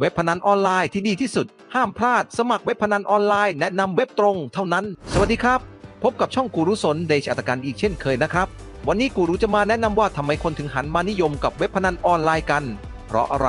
เว็บพนันออนไลน์ที่ดีที่สุด ห้ามพลาดสมัครเว็บพนันออนไลน์แนะนำเว็บตรงเท่านั้น สวัสดีครับ พบกับช่องกูรุสนเดชอัตการอีกเช่นเคยนะครับ วันนี้กูรุจะมาแนะนำว่าทำไมคนถึงหันมานิยมกับเว็บพนันออนไลน์กัน เพราะอะไร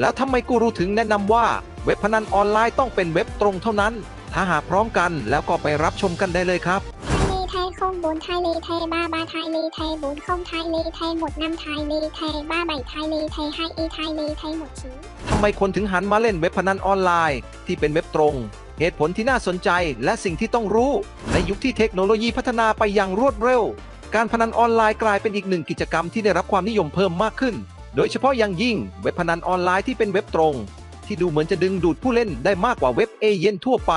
แล้วทำไมกูรุถึงแนะนำว่าเว็บพนันออนไลน์ต้องเป็นเว็บตรงเท่านั้น ถ้าหากพร้อมกันแล้วก็ไปรับชมกันได้เลยครับ ไทยเลไทย không bốn ไทยเลไทย ba ba ไทยเลไทยเลไทยหมด năm ไทยเลไทย ba bảy ไทยเลไทย hai y ไทยเลไทยหมด chín ทำไมคนถึงหันมาเล่นเว็บพนันออนไลน์ที่เป็นเว็บตรง เหตุผลที่น่าสนใจและสิ่งที่ต้องรู้ ในยุคที่เทคโนโลยีพัฒนาไปอย่างรวดเร็ว การพนันออนไลน์กลายเป็นอีกหนึ่งกิจกรรมที่ได้รับความนิยมเพิ่มมากขึ้น โดยเฉพาะอย่างยิ่งเว็บพนันออนไลน์ที่เป็นเว็บตรง ที่ดูเหมือนจะดึงดูดผู้เล่นได้มากกว่าเว็บเอเย่นทั่วไป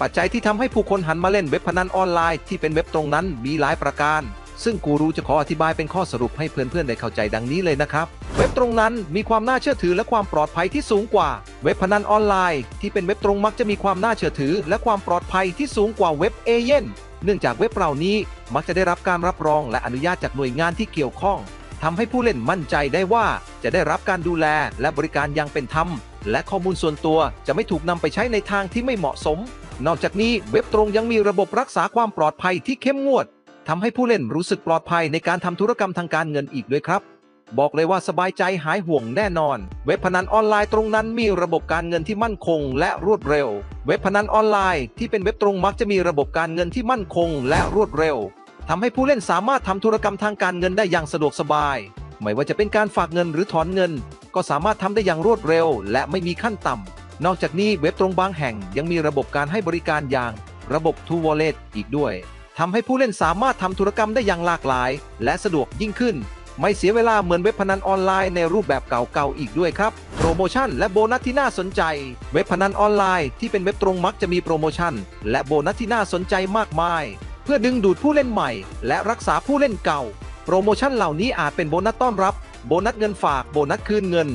ปัจจัยที่ทำให้ผู้คนหันมาเล่นเว็บพนันออนไลน์ที่เป็นเว็บตรงนั้นมีหลายประการ ซึ่งกูรูจะขออธิบายเป็นข้อสรุปให้เพื่อนๆได้เข้าใจดังนี้เลยนะครับ เว็บตรงนั้นมีความน่าเชื่อถือและความปลอดภัยที่สูงกว่า เว็บพนันออนไลน์ที่เป็นเว็บตรงมักจะมีความน่าเชื่อถือ และความปลอดภัยที่สูงกว่าเว็บเอเย่นเนื่องจากเว็บเหล่านี้มักจะได้รับการรับรองและอนุญาตจากหน่วยงานที่เกี่ยวข้องทำให้ผู้เล่นมั่นใจได้ว่าจะได้รับการดูแลและบริการอย่างเป็นธรรม และข้อมูลส่วนตัวจะไม่ถูกนำไปใช้ในทางที่ไม่เหมาะสม นอกจากนี้เว็บตรงยังมีระบบรักษาความปลอดภัยที่เข้มงวดทำให้ผู้เล่นรู้สึกปลอดภัยในการทำธุรกรรมทางการเงินอีกด้วยครับ บอกเลยว่าสบายใจหายห่วงแน่นอน เว็บพนันออนไลน์ตรงนั้นมีระบบการเงินที่มั่นคง และรวดเร็ว เว็บพนันออนไลน์ที่เป็นเว็บตรงมักจะมีระบบการเงินที่มั่นคง และรวดเร็วทำให้ผู้เล่นสามารถทำธุรกรรมทางการเงินได้อย่างสะดวกสบาย ไม่ว่าจะเป็นการฝากเงินหรือถอนเงิน ก็สามารถทำได้อย่างรวดเร็ว และไม่มีขั้นต่ำ นอกจากนี้เว็บตรงบางแห่งยังมีระบบการให้บริการอย่างระบบ True Wallet อีกด้วยทำให้ผู้เล่นสามารถทำธุรกรรมได้อย่างหลากหลาย และสะดวกยิ่งขึ้น ไม่เสียเวลาเหมือนเว็บพนันออนไลน์ในรูปแบบเก่าๆอีกด้วยครับ โปรโมชั่นและโบนัสที่น่าสนใจ เว็บพนันออนไลน์ที่เป็นเว็บตรงมักจะมีโปรโมชั่น และโบนัสที่น่าสนใจมากมาย เพื่อดึงดูดผู้เล่นใหม่ และรักษาผู้เล่นเก่า โปรโมชั่นเหล่านี้อาจเป็นโบนัสต้อนรับ โบนัสเงินฝาก โบนัสคืนเงิน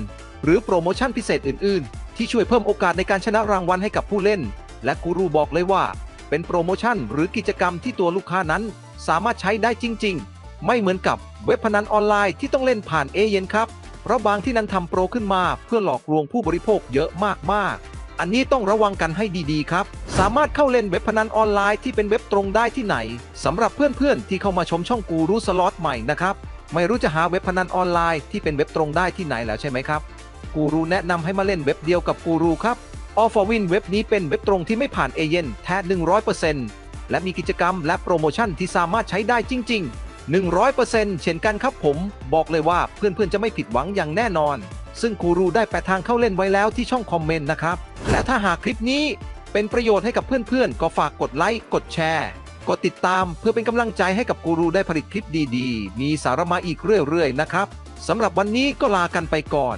หรือโปรโมชั่นพิเศษอื่นๆ ที่ช่วยเพิ่มโอกาสในการชนะรางวัลให้กับผู้เล่น และกูรูบอกเลยว่า เป็นโปรโมชั่นหรือกิจกรรมที่ตัวลูกค้านั้น สามารถใช้ได้จริง ๆ ไม่เหมือนกับเว็บพนันออนไลน์ที่ต้องเล่นผ่านเอเย่นครับเพราะบางที่นั้นทำโปรขึ้นมาเพื่อหลอกลวงผู้บริโภคเยอะมากๆ อันนี้ต้องระวังกันให้ดีๆ ครับ สามารถเข้าเล่นเว็บพนันออนไลน์ที่เป็นเว็บตรงได้ที่ไหนสำหรับเพื่อนๆ ที่เข้ามาชมช่องกูรูสล็อตใหม่นะครับ ไม่รู้จะหาเว็บพนันออนไลน์ที่เป็นเว็บตรงได้ที่ไหนแล้วใช่ไหมครับ กูรูแนะนำให้มาเล่นเว็บเดียวกับกูรูครับออฟวินเว็บนี้เป็นเว็บตรงที่ไม่ผ่านเอเย่นแท้ 100%และมีกิจกรรมและโปรโมชั่นที่สามารถใช้ได้จริง ๆ 100%เช่นกันครับผม บอกเลยว่าเพื่อนๆจะไม่ผิดหวังอย่างแน่นอน ซึ่งกูรูได้แปะทางเข้าเล่นไว้แล้วที่ช่องคอมเมนต์นะครับ และถ้าหากคลิปนี้เป็นประโยชน์ให้กับเพื่อนๆ ก็ฝากกดไลค์ กดแชร์ กดติดตามเพื่อเป็นกำลังใจให้กับกูรูได้ผลิตคลิปดีๆ มีสาระมาอีกเรื่อยๆ นะครับสำหรับวันนี้ก็ลากันไปก่อน